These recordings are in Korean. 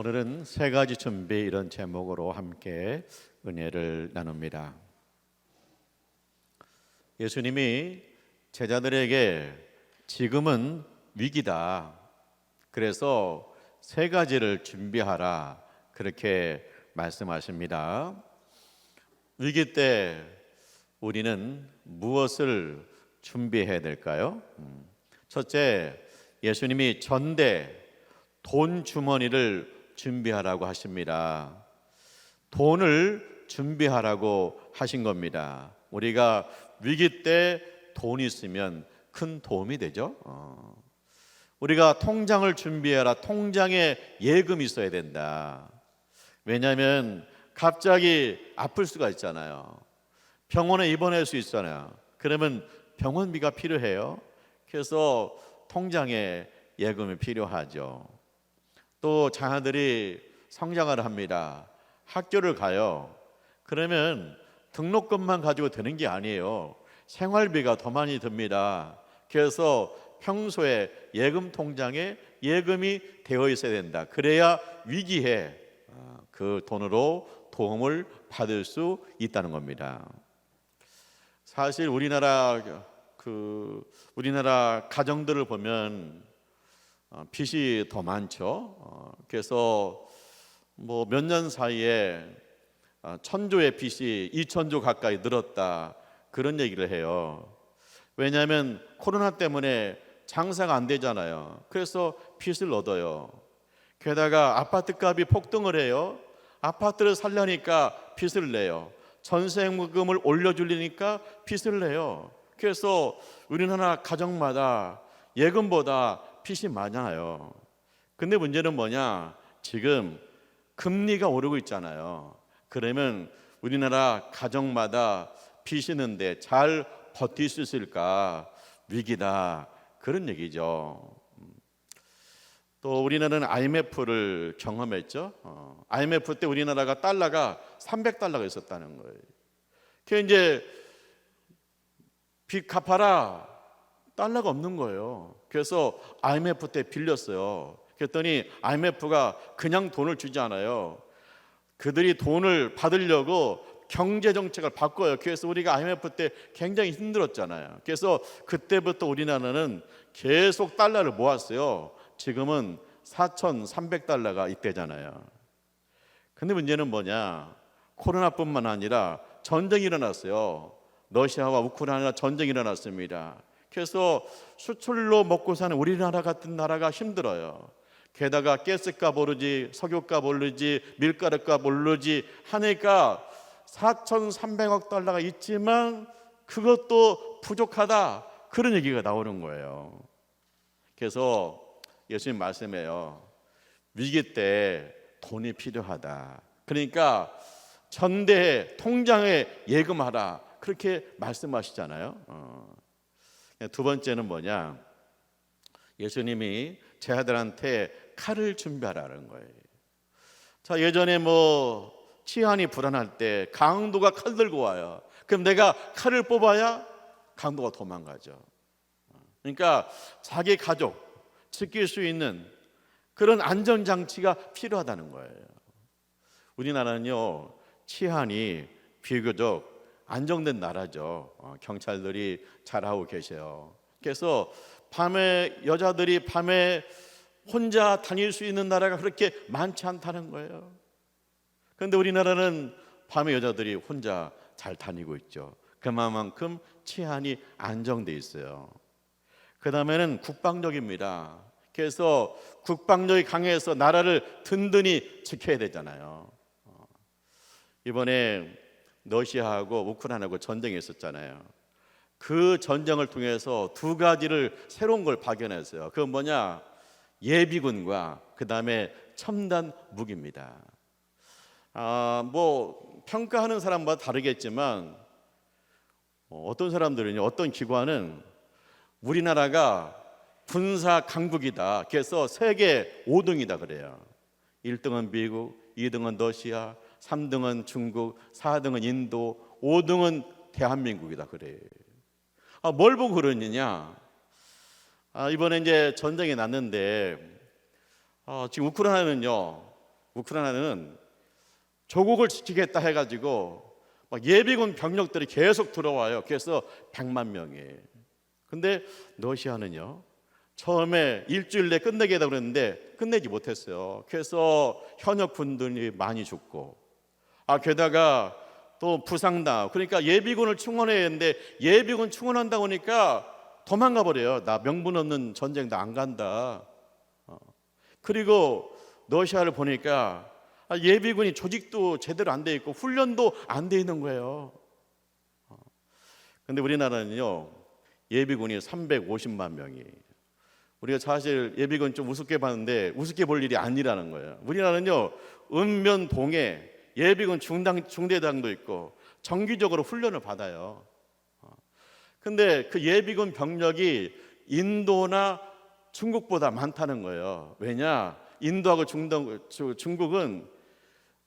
오늘은 세 가지 준비 이런 제목으로 함께 은혜를 나눕니다. 예수님이 제자들에게 지금은 위기다. 그래서 세 가지를 준비하라. 그렇게 말씀하십니다. 위기 때 우리는 무엇을 준비해야 될까요? 음, 첫째, 예수님이 전대 돈 주머니를 준비하라고 하십니다. 돈을 준비하라고 하신 겁니다. 우리가 위기 때 돈이 있으면 큰 도움이 되죠. 어. 우리가 통장을 준비해라. 통장에 예금이 있어야 된다. 왜냐하면 갑자기 아플 수가 있잖아요. 병원에 입원할 수 있잖아요. 그러면 병원비가 필요해요. 그래서 통장에 예금이 필요하죠. 또 자녀들이 성장을 합니다. 학교를 가요. 그러면 등록금만 가지고 되는 게 아니에요. 생활비가 더 많이 듭니다. 그래서 평소에 예금 통장에 예금이 되어 있어야 된다. 그래야 위기에 어, 그 돈으로 도움을 받을 수 있다는 겁니다. 사실 우리나라 그 우리나라 가정들을 보면 어, 빚이 더 많죠. 어, 그래서 뭐 몇 년 사이에 어, 천조의 빚이 이천조 가까이 늘었다 그런 얘기를 해요. 왜냐하면 코로나 때문에 장사가 안 되잖아요. 그래서 빚을 얻어요. 게다가 아파트 값이 폭등을 해요. 아파트를 살려니까 빚을 내요. 전세금을 올려주려니까 빚을 내요. 그래서 우리나라 가정마다 예금보다 빚이 많아요. 근데 문제는 뭐냐? 지금 금리가 오르고 있잖아요. 그러면 우리나라 가정마다 빚이는데 잘 버틸 수 있을까? 위기다. 그런 얘기죠. 또 우리나라는 IMF를 경험했죠. 어, IMF 때 우리나라가 달러가 300달러가 있었다는 거예요. 그 이제 빚 갚아라 달러가 없는 거예요. 그래서 IMF 때 빌렸어요. 그랬더니 IMF가 그냥 돈을 주지 않아요. 그들이 돈을 받으려고 경제 정책을 바꿔요. 그래서 우리가 IMF 때 굉장히 힘들었잖아요. 그래서 그때부터 우리나라는 계속 달러를 모았어요. 지금은 4,300달러가 이때잖아요. 근데 문제는 뭐냐? 코로나뿐만 아니라 전쟁이 일어났어요. 러시아와 우크라이나 전쟁이 일어났습니다. 그래서 수출로 먹고 사는 우리나라 같은 나라가 힘들어요. 게다가 가스값 오르지, 석유값 오르지, 밀가루값 오르지 하니까 4,300억 달러가 있지만 그것도 부족하다. 그런 얘기가 나오는 거예요. 그래서 예수님 말씀해요. 위기 때 돈이 필요하다. 그러니까 전대에 통장에 예금하라. 그렇게 말씀하시잖아요. 어. 두 번째는 뭐냐? 예수님이 제 아들한테 칼을 준비하라는 거예요. 자, 예전에 뭐 치안이 불안할 때 강도가 칼 들고 와요. 그럼 내가 칼을 뽑아야 강도가 도망가죠. 그러니까 자기 가족 지킬 수 있는 그런 안전 장치가 필요하다는 거예요. 우리나라는요 치안이 비교적 안정된 나라죠. 어, 경찰들이 잘하고 계세요. 그래서 밤에 여자들이 밤에 혼자 다닐 수 있는 나라가 그렇게 많지 않다는 거예요. 그런데 우리나라는 밤에 여자들이 혼자 잘 다니고 있죠. 그만큼 치안이 안정돼 있어요. 그 다음에는 국방력입니다. 그래서 국방력이 강해서 나라를 든든히 지켜야 되잖아요. 어. 이번에 러시아하고 우크라이나하고 전쟁이 있었잖아요. 그 전쟁을 통해서 두 가지를 새로운 걸 발견했어요. 그건 뭐냐? 예비군과 그 다음에 첨단 무기입니다. 아, 뭐 평가하는 사람마다 다르겠지만 어, 어떤 사람들은요, 어떤 기관은 우리나라가 군사 강국이다. 그래서 세계 5등이다 그래요. 1등은 미국, 2등은 러시아, 3등은 중국, 4등은 인도, 5등은 대한민국이다 그래요. 아, 뭘 보고 그러느냐? 아, 이번에 이제 전쟁이 났는데 아, 지금 우크라이나는요 우크라이나는 조국을 지키겠다 해 가지고 막 예비군 병력들이 계속 들어와요. 그래서 100만 명이. 근데 러시아는요. 처음에 일주일 내 끝내겠다 그랬는데 끝내지 못했어요. 그래서 현역 군들이 많이 죽고 아 게다가 또 부상당 그러니까 예비군을 충원해야 했는데 예비군 충원한다 보니까 도망가 버려요. 나 명분 없는 전쟁 나 안 간다. 어. 그리고 러시아를 보니까 아, 예비군이 조직도 제대로 안 돼 있고 훈련도 안 돼 있는 거예요. 어. 근데 우리나라는요 예비군이 350만 명이 우리가 사실 예비군 좀 우습게 봤는데 우습게 볼 일이 아니라는 거예요. 우리나라는요 읍면 동에 예비군 중당 중대장도 있고 정기적으로 훈련을 받아요. 어. 근데 그 예비군 병력이 인도나 중국보다 많다는 거예요. 왜냐? 인도하고 중동, 주- 중국은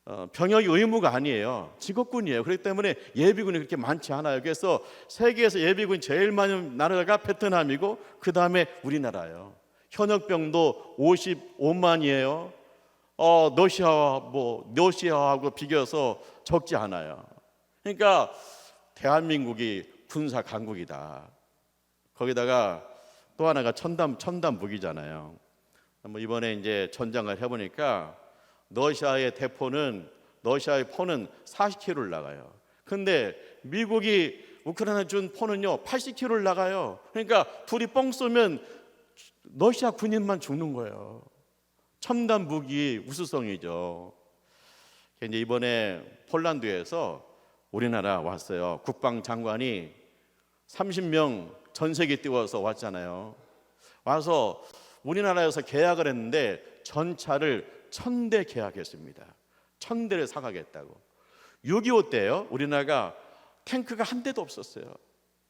어, 병역이 의무가 아니에요. 직업군이에요. 그렇기 때문에 예비군이 그렇게 많지 않아요. 그래서 세계에서 예비군이 제일 많은 나라가 베트남이고 그 다음에 우리나라예요. 현역병도 55만이에요. 어, 러시아와 뭐 러시아하고 비교해서 적지 않아요. 그러니까 대한민국이 군사 강국이다. 거기다가 또 하나가 첨단 첨단 무기잖아요. 뭐 이번에 이제 전장을 해보니까 러시아의 대포는 러시아의 포는 40km를 나가요. 근데 미국이 우크라이나 준 포는요 80km를 나가요. 그러니까 둘이 뻥 쏘면 러시아 군인만 죽는 거예요. 첨단 무기 우수성이죠. 이제 이번에 폴란드에서 우리나라 왔어요. 국방장관이 30명 전세기 띄워서 왔잖아요. 와서 우리나라에서 계약을 했는데 전차를 천 대 계약했습니다. 천 대를 사가겠다고. 6.25 때요. 우리나라가 탱크가 한 대도 없었어요.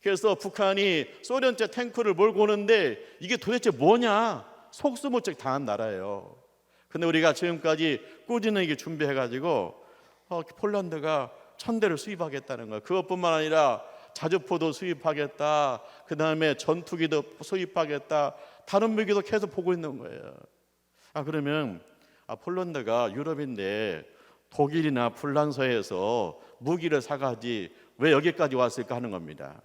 그래서 북한이 소련제 탱크를 몰고 오는데 이게 도대체 뭐냐? 속수무책 당한 나라예요. 근데 우리가 지금까지 꾸준하게 준비해가지고 어, 폴란드가 천 대를 수입하겠다는 거예요. 그것뿐만 아니라 자주포도 수입하겠다. 그 다음에 전투기도 수입하겠다. 다른 무기도 계속 보고 있는 거예요. 아 그러면 아, 폴란드가 유럽인데 독일이나 폴란서에서 무기를 사가지 왜 여기까지 왔을까 하는 겁니다.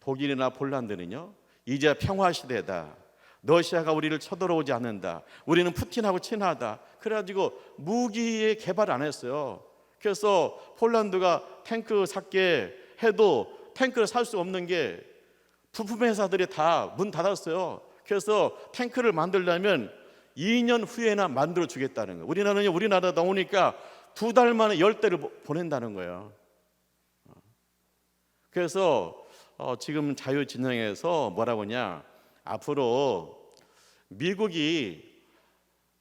독일이나 폴란드는요 이제 평화 시대다. 러시아가 우리를 쳐들어오지 않는다. 우리는 푸틴하고 친하다. 그래가지고 무기의 개발 안 했어요. 그래서 폴란드가 탱크 샀게 해도 탱크를 살 수 없는 게 부품 회사들이 다 문 닫았어요. 그래서 탱크를 만들려면 2년 후에나 만들어 주겠다는 거예요. 우리나라는 우리나라 나오니까 두 달 만에 열 대를 보- 보낸다는 거예요. 그래서 어, 지금 자유진영에서 뭐라고 하냐 앞으로 미국이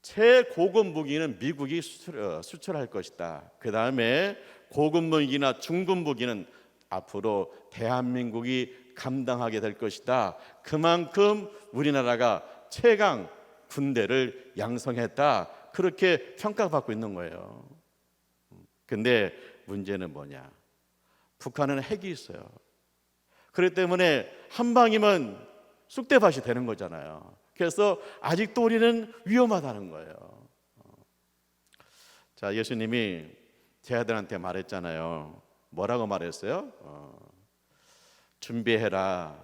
최고급 무기는 미국이 수출, 어, 수출 할 것이다. 그 다음에 고급 무기나 중급 무기는 앞으로 대한민국이 감당하게 될 것이다. 그만큼 우리나라가 최강 군대를 양성했다. 그렇게 평가받고 있는 거예요. 근데 문제는 뭐냐? 북한은 핵이 있어요. 그렇기 때문에 한 방이면 쑥대밭이 되는 거잖아요. 그래서 아직도 우리는 위험하다는 거예요. 자, 예수님이 제 아들한테 말했잖아요. 뭐라고 말했어요? 어, 준비해라.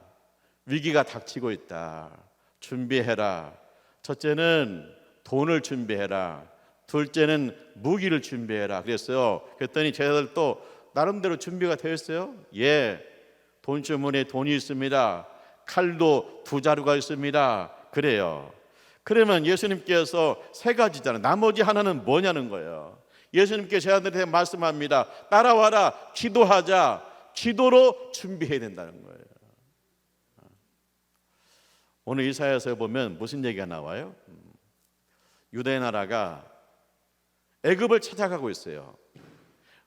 위기가 닥치고 있다. 준비해라. 첫째는 돈을 준비해라. 둘째는 무기를 준비해라. 그랬어요. 그랬더니 제 아들 또 나름대로 준비가 되었어요. 예. 돈 주머니에 돈이 있습니다. 칼도 두 자루가 있습니다. 그래요. 그러면 예수님께서 세 가지잖아요. 나머지 하나는 뭐냐는 거예요. 예수님께 제 아들한테 말씀합니다. 따라와라. 기도하자. 기도로 준비해야 된다는 거예요. 오늘 이사야서에 보면 무슨 얘기가 나와요? 음, 유대 나라가 애굽을 찾아가고 있어요.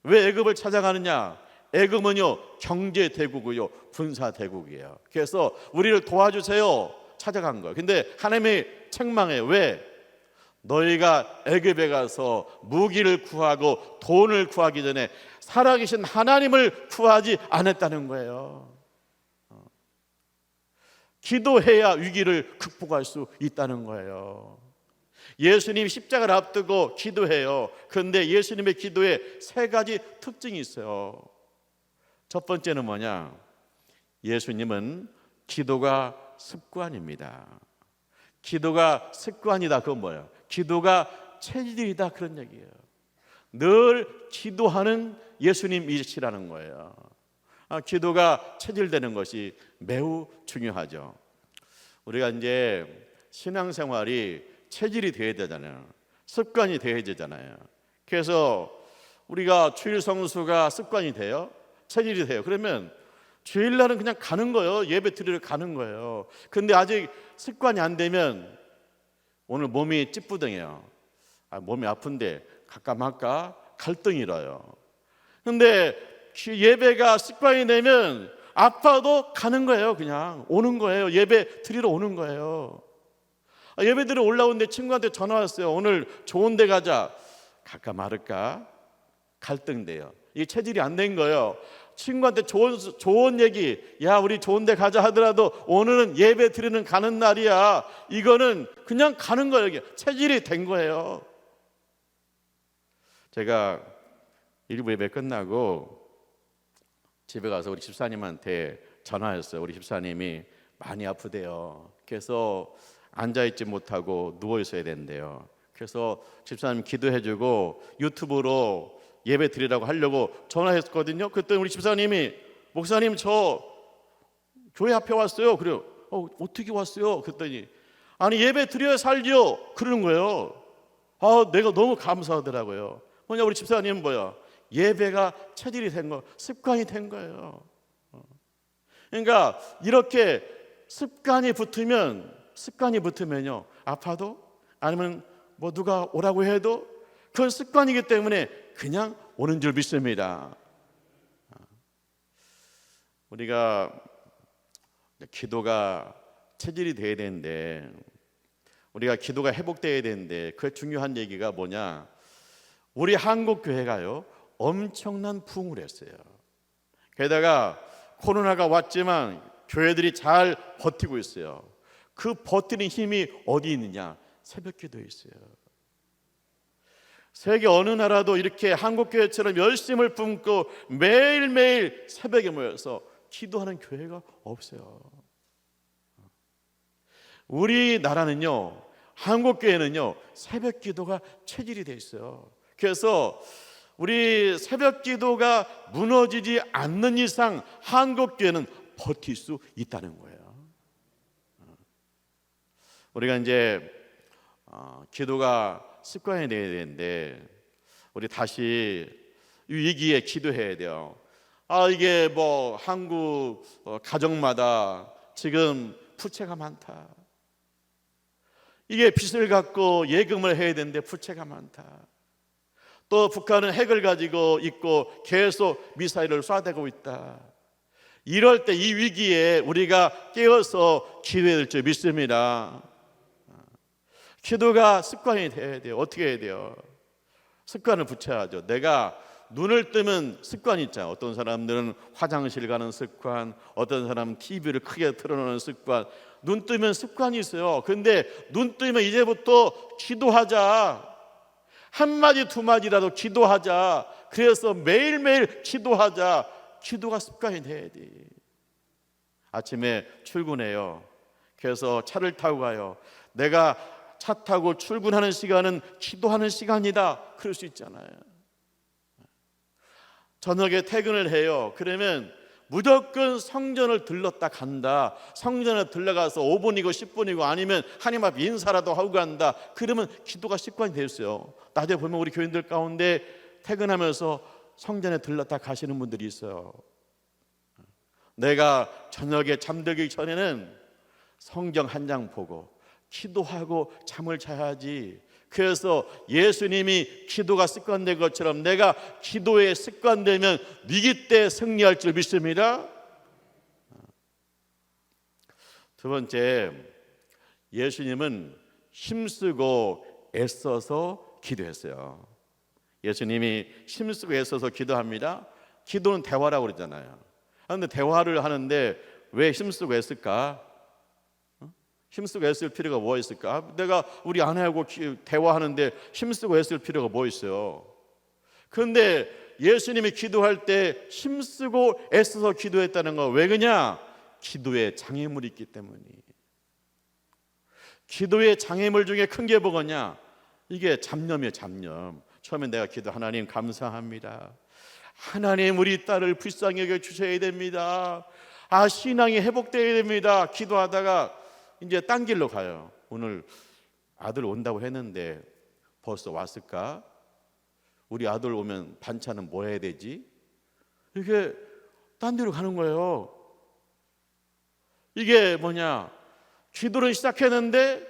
왜 애굽을 찾아가느냐? 애굽은요 경제 대국이요 군사 대국이에요. 그래서 우리를 도와주세요 찾아간 거예요. 근데 하나님이 책망해 왜? 너희가 애굽에 가서 무기를 구하고 돈을 구하기 전에 살아계신 하나님을 구하지 않았다는 거예요. 어. 기도해야 위기를 극복할 수 있다는 거예요. 예수님이 십자가를 앞두고 기도해요. 그런데 예수님의 기도에 세 가지 특징이 있어요. 첫 번째는 뭐냐? 예수님은 기도가 습관입니다. 기도가 습관이다. 그건 뭐예요? 기도가 체질이다. 그런 얘기예요. 늘 기도하는 예수님이시라는 거예요. 아, 기도가 체질되는 것이 매우 중요하죠. 우리가 이제 신앙생활이 체질이 되어야 되잖아요. 습관이 되어야 되잖아요. 그래서 우리가 주일 성수가 습관이 돼요. 체질이 돼요. 그러면 주일날은 그냥 가는 거예요. 예배 드리러 가는 거예요. 근데 아직 습관이 안 되면 오늘 몸이 찌뿌둥해요. 아, 몸이 아픈데 갈까 말까 갈등이 일어요. 근데 예배가 습관이 되면 아파도 가는 거예요. 그냥 오는 거예요. 예배 드리러 오는 거예요. 아, 예배 드리러 올라오는데 친구한테 전화 왔어요. 오늘 좋은 데 가자. 갈까 말을까 갈등돼요. 이게 체질이 안 된 거예요. 친구한테 좋은 좋은 얘기, 야 우리 좋은 데 가자 하더라도 오늘은 예배 드리는 가는 날이야. 이거는 그냥 가는 거예요. 이게 체질이 된 거예요. 제가 일부 예배 끝나고 집에 가서 우리 집사님한테 전화했어요. 우리 집사님이 많이 아프대요. 그래서 앉아 있지 못하고 누워 있어야 된대요. 그래서 집사님 기도해주고 유튜브로 예배 드리라고 하려고 전화했거든요. 그때 우리 집사님이 목사님 저 교회 앞에 왔어요. 그래요. 어, 어떻게 왔어요? 그랬더니 아니 예배 드려야 살죠. 그러는 거예요. 아 내가 너무 감사하더라고요. 뭐냐 우리 집사님은 뭐야? 예배가 체질이 된 거, 습관이 된 거예요. 어. 그러니까 이렇게 습관이 붙으면 습관이 붙으면요 아파도 아니면 뭐 누가 오라고 해도 그건 습관이기 때문에 그냥 오는 줄 믿습니다. 어. 우리가 기도가 체질이 돼야 되는데 우리가 기도가 회복돼야 되는데 그 중요한 얘기가 뭐냐? 우리 한국 교회가요 엄청난 부흥을 했어요. 게다가 코로나가 왔지만 교회들이 잘 버티고 있어요. 그 버티는 힘이 어디 있느냐? 새벽 기도에 있어요. 세계 어느 나라도 이렇게 한국 교회처럼 열심을 품고 매일매일 새벽에 모여서 기도하는 교회가 없어요. 우리나라는요. 한국 교회는요. 새벽 기도가 체질이 돼 있어요. 그래서 우리 새벽 기도가 무너지지 않는 이상 한국 교회는 버틸 수 있다는 거예요. 우리가 이제 어, 기도가 습관이 돼야 되는데 우리 다시 이 위기에 기도해야 돼요. 아 이게 뭐 한국 어, 가정마다 지금 부채가 많다. 이게 빚을 갖고 예금을 해야 되는데 부채가 많다. 또 북한은 핵을 가지고 있고 계속 미사일을 쏴대고 있다. 이럴 때 이 위기에 우리가 깨어서 기도해야 줄 믿습니다. 기도가 습관이 돼야 돼요. 어떻게 해야 돼요? 습관을 붙여야죠. 내가 눈을 뜨면 습관이 있잖아요. 어떤 사람들은 화장실 가는 습관, 어떤 사람은 TV를 크게 틀어놓는 습관. 눈 뜨면 습관이 있어요. 근데 눈 뜨면 이제부터 기도하자. 한 마디 두 마디라도 기도하자. 그래서 매일매일 기도하자. 기도가 습관이 돼야 돼. 아침에 출근해요. 그래서 차를 타고 가요. 내가 차 타고 출근하는 시간은 기도하는 시간이다. 그럴 수 있잖아요. 저녁에 퇴근을 해요. 그러면 무조건 성전을 들렀다 간다. 성전에 들러가서 5분이고 10분이고 아니면 하나님 앞 인사라도 하고 간다. 그러면 기도가 습관이 됐어요. 낮에 보면 우리 교인들 가운데 퇴근하면서 성전에 들렀다 가시는 분들이 있어요. 내가 저녁에 잠들기 전에는 성경 한 장 보고 기도하고 잠을 자야지. 그래서 예수님이 기도가 습관된 것처럼 내가 기도에 습관되면 위기 때 승리할 줄 믿습니다. 두 번째, 예수님은 힘쓰고 애써서 기도했어요. 예수님이 힘쓰고 애써서 기도합니다. 기도는 대화라고 그러잖아요. 그런데 대화를 하는데 왜 힘쓰고 애쓸까? 힘쓰고 애쓸 필요가 뭐 있을까? 아, 내가 우리 아내하고 기- 대화하는데 힘쓰고 애쓸 필요가 뭐 있어요? 그런데 예수님이 기도할 때 힘쓰고 애써서 기도했다는 거왜 그냐? 기도에 장애물이 있기 때문이. 기도의 장애물 중에 큰 게 뭐겠냐? 이게 잡념이에요, 잡념. 처음에 내가 기도 하나님 감사합니다. 하나님 우리 딸을 불쌍히 여겨 주셔야 됩니다. 아 신앙이 회복되어야 됩니다. 기도하다가 이제 딴 길로 가요. 오늘 아들 온다고 했는데 벌써 왔을까? 우리 아들 오면 반찬은 뭐 해야 되지? 이게 딴 데로 가는 거예요. 이게 뭐냐? 기도를 시작했는데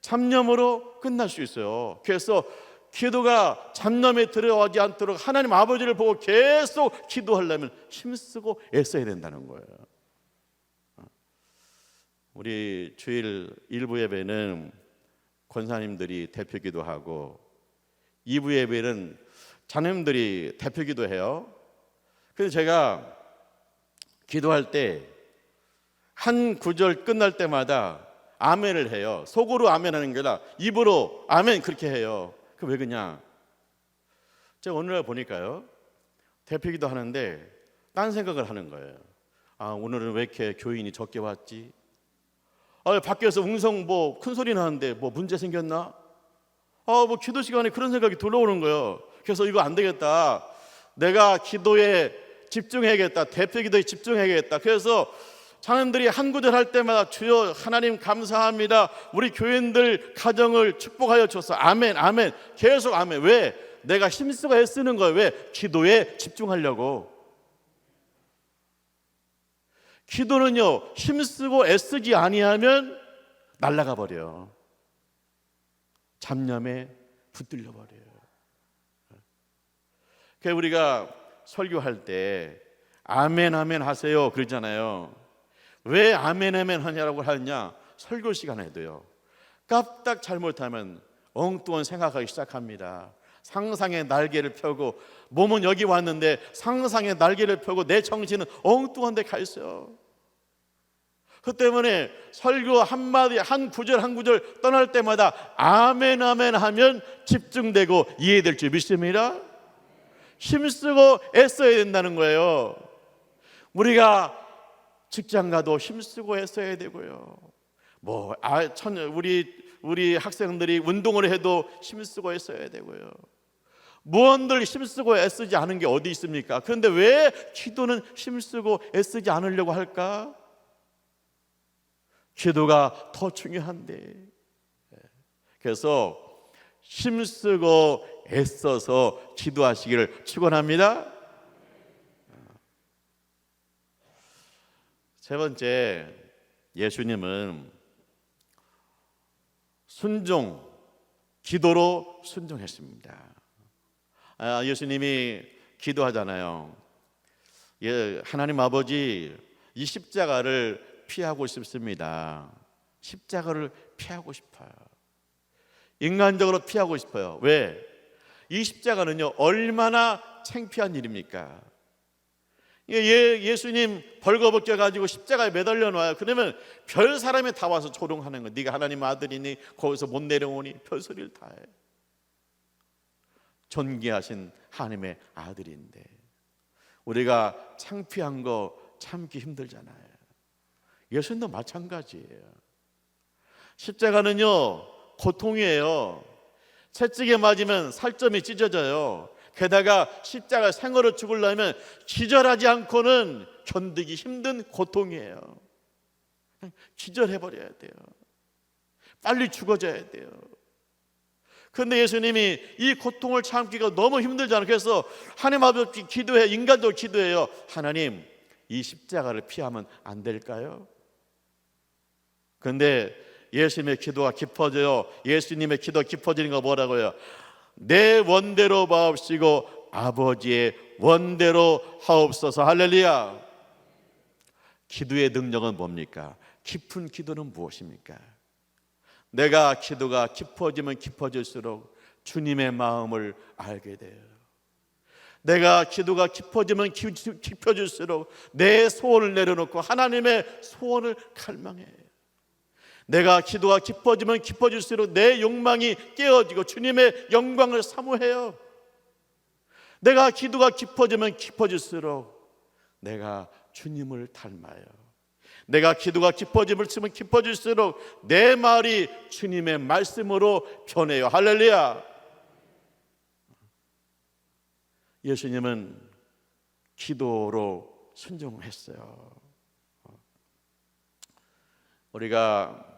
잡념으로 끝날 수 있어요. 그래서 기도가 잡념에 들어가지 않도록 하나님 아버지를 보고 계속 기도하려면 힘쓰고 애써야 된다는 거예요. 우리 주일 일부 예배는 권사님들이 대표 기도하고 2부 예배는 자녀님들이 대표 기도해요. 그래서 제가 기도할 때 한 구절 끝날 때마다 아멘을 해요. 속으로 아멘 하는 게 아니라 입으로 아멘 그렇게 해요. 그 왜 그냐? 제가 오늘 보니까요. 대표 기도 하는데 딴 생각을 하는 거예요. 아, 오늘은 왜 이렇게 교인이 적게 왔지? 아, 밖에서 웅성 뭐 큰 소리 나는데 뭐 문제 생겼나? 아, 뭐 기도 시간에 그런 생각이 들어오는 거예요. 그래서 이거 안 되겠다. 내가 기도에 집중해야겠다. 대표 기도에 집중해야겠다. 그래서 자녀들이 한 구절 할 때마다 주여 하나님 감사합니다. 우리 교인들 가정을 축복하여 줘서 아멘, 아멘. 계속 아멘. 왜? 내가 힘쓰고 애쓰는 거예요. 왜? 기도에 집중하려고. 기도는요 힘쓰고 애쓰지 아니하면 날아가 버려. 잡념에 붙들려 버려요. 그 우리가 설교할 때 아멘 아멘 하세요 그러잖아요. 왜 아멘 아멘 하냐라고 하냐? 설교 시간에도요. 깜딱 잘못하면 엉뚱한 생각하기 시작합니다. 상상의 날개를 펴고 몸은 여기 왔는데 상상의 날개를 펴고 내 정신은 엉뚱한 데 가 있어요. 그 때문에 설교 한마디 한 구절 한 구절 떠날 때마다 아멘 아멘 하면 집중되고 이해될 줄 믿습니다. 힘쓰고 애써야 된다는 거예요. 우리가 직장 가도 힘쓰고 애써야 되고요. 뭐 아, 천, 우리 우리 학생들이 운동을 해도 힘쓰고 애써야 되고요. 무언들 힘쓰고 애쓰지 않은 게 어디 있습니까? 그런데 왜 기도는 힘쓰고 애쓰지 않으려고 할까? 기도가 더 중요한데. 그래서 힘쓰고 애써서 기도하시기를 축원합니다. 세 번째 예수님은 순종 기도로 순종했습니다. 아, 예수님이 기도하잖아요. 예, 하나님 아버지 이 십자가를 피하고 싶습니다. 십자가를 피하고 싶어요. 인간적으로 피하고 싶어요. 왜? 이 십자가는요 얼마나 창피한 일입니까? 예, 예수님 벌거벗겨 가지고 십자가에 매달려 놔요. 그러면 별 사람이 다 와서 조롱하는 거. 네가 하나님 아들이니 거기서 못 내려오니 별 소리를 다 해. 존귀하신 하나님의 아들인데 우리가 창피한 거 참기 힘들잖아요. 예수님도 마찬가지예요. 십자가는요 고통이에요. 채찍에 맞으면 살점이 찢어져요. 게다가 십자가 생으로 죽으려면 기절하지 않고는 견디기 힘든 고통이에요. 기절해 버려야 돼요. 빨리 죽어져야 돼요. 그런데 예수님이 이 고통을 참기가 너무 힘들잖아요. 그래서 하나님 아버지 기도해 인간도 기도해요. 하나님 이 십자가를 피하면 안 될까요? 그런데 예수님의 기도가 깊어져요. 예수님의 기도 깊어지는 거 뭐라고요? 내 원대로 마옵시고 아버지의 원대로 하옵소서 할렐루야. 기도의 능력은 뭡니까? 깊은 기도는 무엇입니까? 내가 기도가 깊어지면 깊어질수록 주님의 마음을 알게 돼요. 내가 기도가 깊어지면 깊어질수록 내 소원을 내려놓고 하나님의 소원을 갈망해요. 내가 기도가 깊어지면 깊어질수록 내 욕망이 깨어지고 주님의 영광을 사모해요. 내가 기도가 깊어지면 깊어질수록 내가 주님을 닮아요. 내가 기도가 깊어지면 깊어질수록 내 말이 주님의 말씀으로 변해요. 할렐루야. 예수님은 기도로 순종했어요. 우리가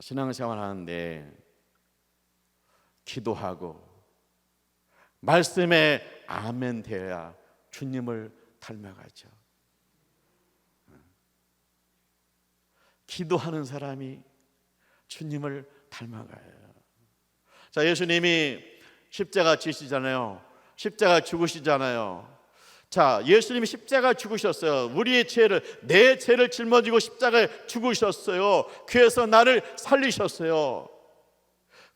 신앙생활 하는데 기도하고 말씀에 아멘 되어야 주님을 닮아가죠. 기도하는 사람이 주님을 닮아가요. 자, 예수님이 십자가 지시잖아요. 십자가 죽으시잖아요. 자, 예수님이 십자가 죽으셨어요. 우리의 죄를 내 죄를 짊어지고 십자가에 죽으셨어요. 그래서 나를 살리셨어요.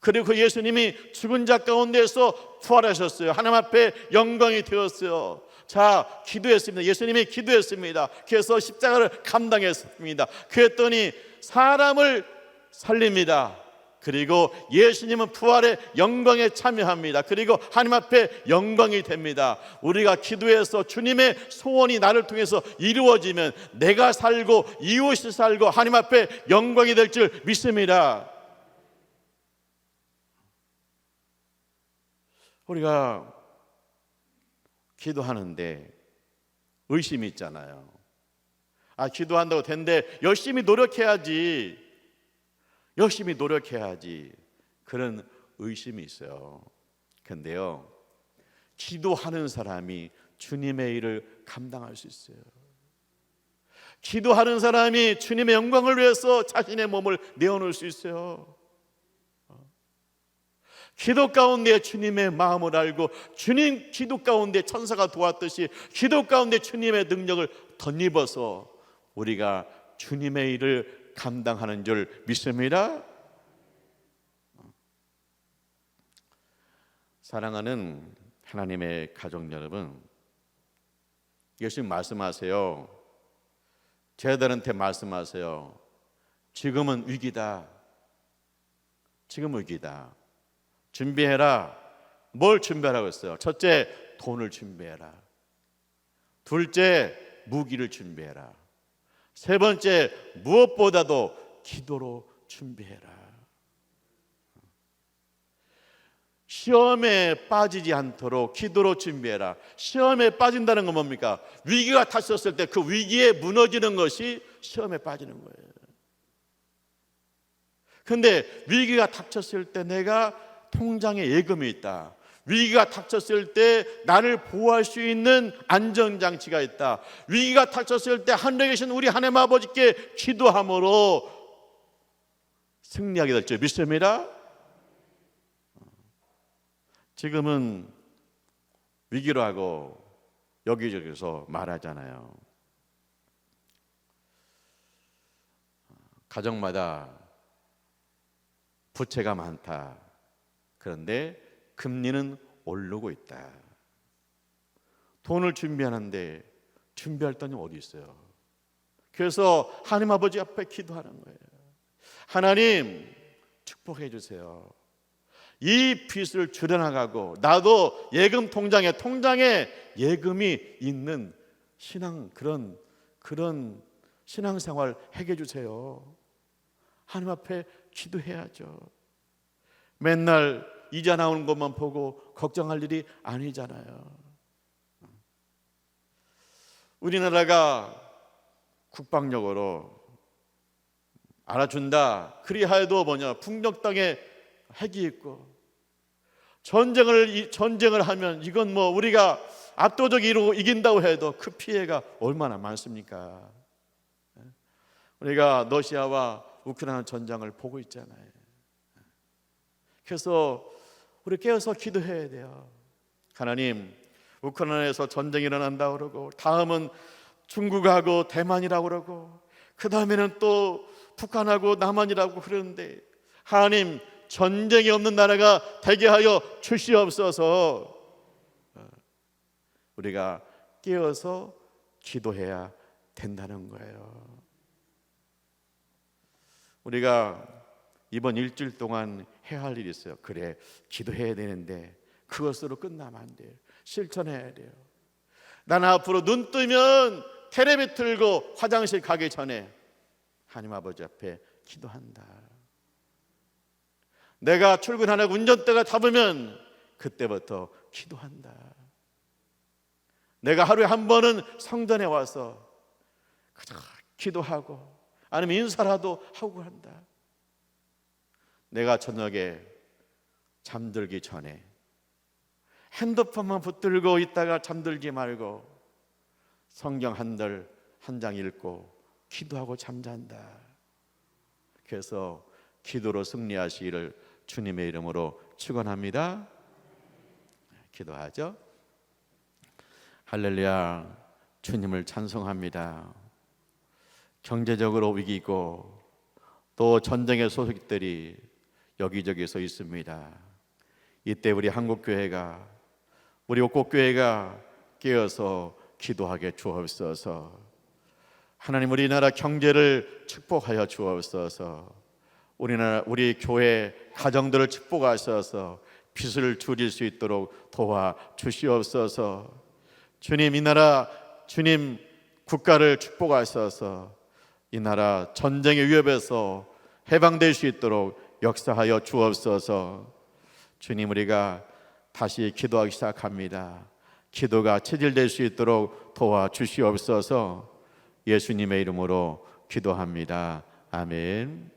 그리고 예수님이 죽은 자 가운데서 부활하셨어요. 하나님 앞에 영광이 되었어요. 자, 기도했습니다. 예수님이 기도했습니다. 그래서 십자가를 감당했습니다. 그랬더니 사람을 살립니다. 그리고 예수님은 부활의 영광에 참여합니다. 그리고 하나님 앞에 영광이 됩니다. 우리가 기도해서 주님의 소원이 나를 통해서 이루어지면 내가 살고 이웃이 살고 하나님 앞에 영광이 될 줄 믿습니다. 우리가 기도하는데 의심이 있잖아요. 아, 기도한다고 된데 열심히 노력해야지. 열심히 노력해야지. 그런 의심이 있어요. 근데요. 기도하는 사람이 주님의 일을 감당할 수 있어요. 기도하는 사람이 주님의 영광을 위해서 자신의 몸을 내어놓을 수 있어요. 기도 가운데 주님의 마음을 알고 주님 기도 가운데 천사가 도왔듯이 기도 가운데 주님의 능력을 덧입어서 우리가 주님의 일을 감당하는 줄 믿습니다. 사랑하는 하나님의 가족 여러분, 예수님 말씀하세요. 제자들한테 말씀하세요. 지금은 위기다. 지금 위기다. 준비해라. 뭘 준비하라고 했어요? 첫째, 돈을 준비해라. 둘째, 무기를 준비해라. 세 번째, 무엇보다도 기도로 준비해라. 시험에 빠지지 않도록 기도로 준비해라. 시험에 빠진다는 건 뭡니까? 위기가 닥쳤을 때 그 위기에 무너지는 것이 시험에 빠지는 거예요. 근데 위기가 닥쳤을 때 내가 통장에 예금이 있다. 위기가 닥쳤을 때 나를 보호할 수 있는 안전장치가 있다. 위기가 닥쳤을 때 하늘에 계신 우리 하나님 아버지께 기도함으로 승리하게 될 줄 믿습니다. 지금은 위기로 하고 여기저기서 말하잖아요. 가정마다 부채가 많다. 그런데 금리는 오르고 있다. 돈을 준비하는데 준비할 돈이 어디 있어요? 그래서 하나님 아버지 앞에 기도하는 거예요. 하나님 축복해 주세요. 이 빚을 줄여나가고 나도 예금 통장에 통장에 예금이 있는 신앙 그런 그런 신앙생활 해게 주세요. 하나님 앞에 기도해야죠. 맨날 이자 나오는 것만 보고 걱정할 일이 아니잖아요. 우리나라가 국방력으로 알아준다. 그리하여도 뭐냐 풍력 땅에 핵이 있고 전쟁을 전쟁을 하면 이건 뭐 우리가 압도적으로 이긴다고 해도 그 피해가 얼마나 많습니까? 우리가 러시아와 우크라이나 전쟁을 보고 있잖아요. 그래서 우리 깨어서 기도해야 돼요. 하나님, 우크라이나에서 전쟁이 일어난다 그러고 다음은 중국하고 대만이라고 그러고 그 다음에는 또 북한하고 남한이라고 그러는데 하나님 전쟁이 없는 나라가 되게 하여 주시옵소서. 우리가 깨어서 기도해야 된다는 거예요. 우리가 이번 일주일 동안 해야 할 일이 있어요. 그래, 기도해야 되는데 그것으로 끝나면 안 돼요. 실천해야 돼요. 나는 앞으로 눈 뜨면 테레비 틀고 화장실 가기 전에 하나님 아버지 앞에 기도한다. 내가 출근하는 운전대가 잡으면 그때부터 기도한다. 내가 하루에 한 번은 성전에 와서 그저 기도하고 아니면 인사라도 하고 한다. 내가 저녁에 잠들기 전에 핸드폰만 붙들고 있다가 잠들지 말고 성경 한들 한장 읽고 기도하고 잠잔다. 그래서 기도로 승리하시기를 주님의 이름으로 축원합니다. 기도하죠. 할렐루야. 주님을 찬송합니다. 경제적으로 위기고 또 전쟁의 소식들이 여기저기서 있습니다. 이때 우리 한국 교회가 우리 옥곡 교회가 깨어서 기도하게 주옵소서. 하나님 우리나라 경제를 축복하여 주옵소서. 우리나라 우리 교회 가정들을 축복하셔서 빚을 줄일 수 있도록 도와 주시옵소서. 주님 이 나라 주님 국가를 축복하셔서 이 나라 전쟁의 위협에서 해방될 수 있도록 역사하여 주옵소서. 주님 우리가 다시 기도하기 시작합니다. 기도가 체질될 수 있도록 도와 주시옵소서. 예수님의 이름으로 기도합니다. 아멘.